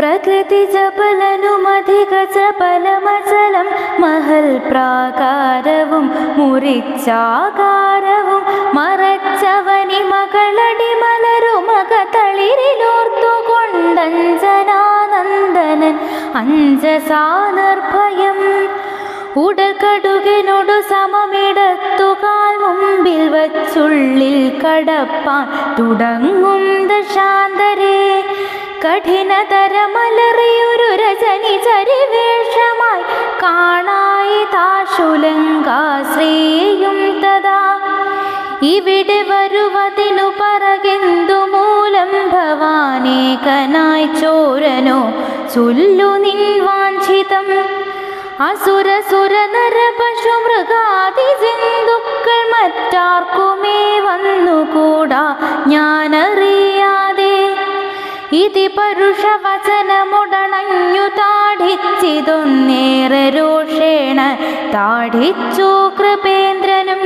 പ്രകൃതി ചപലനുമധിക ചപലമചലം മഹൽ പ്രാകാരവും മുറിച്ചാകാരവും മറച്ചവനി മകളടി മലരുമക തളിരിലോർത്തുകൊണ്ടഞ്ജനാനന്ദനൻ അഞ്ജസാ ഉടകടുകിനോടു സമമിടത്തുകാൽ മുമ്പിൽ വച്ചുള്ളിൽ കടപ്പാൻ തുടങ്ങും ദശാന്തരേ. കഠിനതരമലറിയൊരു രജനി ചരിവേഷമായി. കാണായി താശുലങ്കാശ്രീയും തഥാ. ഇവിടെ വരുവതിനു പറകെന്തു മൂലം ഭവാനേകനായി ചോരനോ? ചൊല്ലു നിൻ വാഞ്ചിതം. അസുര സുര ഇതി പരുഷവചനമുടണഞ്ഞു താഠിച്ചിതൊന്നേറെ രോഷേണ താഠിച്ചു കൃപേന്ദ്രനും.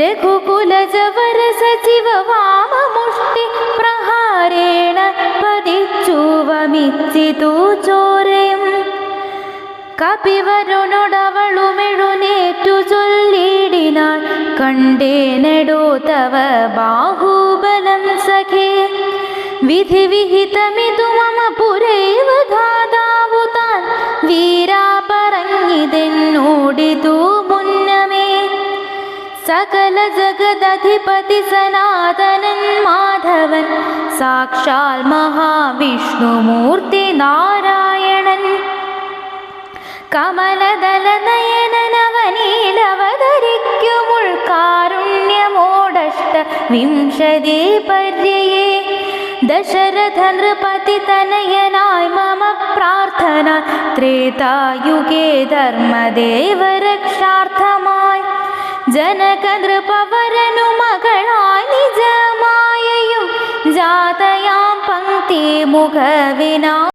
രഘുകുലജവര സജീവ വാമമുഷ്ടി പ്രഹാരേണ പതിച്ചുവമിച്ചിതു ചോരയും. കപിവരുനോടവളുമെഴുന്നേറ്റു ചൊല്ലിടിനാൾ കണ്ടേനെടോ തവ സഖേ വിധി വിഹിതമിതു മമ പുരൈവ ധാതാവു താൻ വീരാ പറഞ്ഞിതെന്നോടിതു മുന്നമേ. സകല ജഗദധിപതി സനാതനൻ മാധവൻ. സാക്ഷാൽ മഹാവിഷ്ണുമൂർത്തി നാരായണൻ. കമലദലനയനനവനീലവതരിക്കുമുൾക്കാരുണ്യമോടഷ്ട വിംശതി പര്യയേ ദശരഥ നൃപതി തനയനായി മമ പ്രാർത്ഥന. ത്രേതായുഗേ ധർമ്മദേവ രക്ഷാർത്ഥമായി ജനക നൃപവരനു മകളായി നിജമായയും. ജാതയാം പങ്ക്തി മുഖവിനാ